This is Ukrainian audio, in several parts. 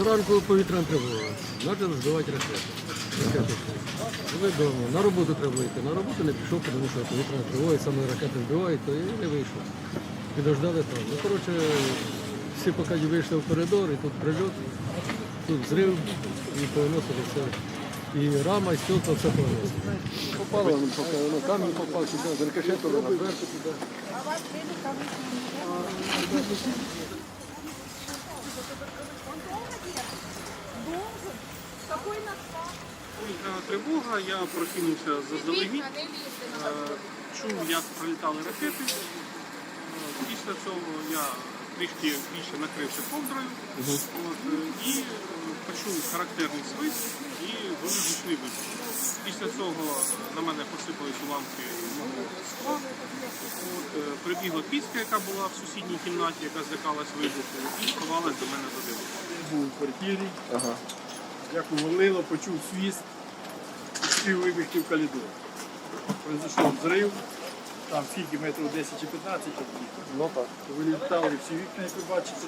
зранку повітряна тривога. Почали збивати ракети. Були вдома. На роботу треба йти. На роботу не пішов, тому що повітряна тривога, і саме ракети збивають, то і не вийшов. Підождали там. Ну, коротше, всі поки вийшли в коридор, і тут прильот, тут зрив, і повиносили все. І рама, і стілка, все повиносили. Попало, ну, поки, ну, камінь попав сюди, з рикошету на зверху туди. Повітряна тривога, я прокинувся заздалегідь, е, чув, як прилітали ракети. Е, Після цього я трішки більше накрився ковдрою от, е, і почув характерний свист і дуже гучний вибух. Після цього на мене посипались уламки мого скла. От, прибігла піцька, яка була в сусідній кімнаті, яка злякалась вибуху, і сховалась до мене до диву. був у квартирі, як увалило, почув свіст, і вибігти в коридор. Пройшов взрив, там скільки метрів 10 чи 15. Ну так. Вилітали всі вікна, як ви бачите.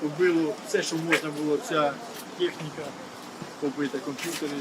Побило все, що можна було, вся техніка, побита комп'ютери.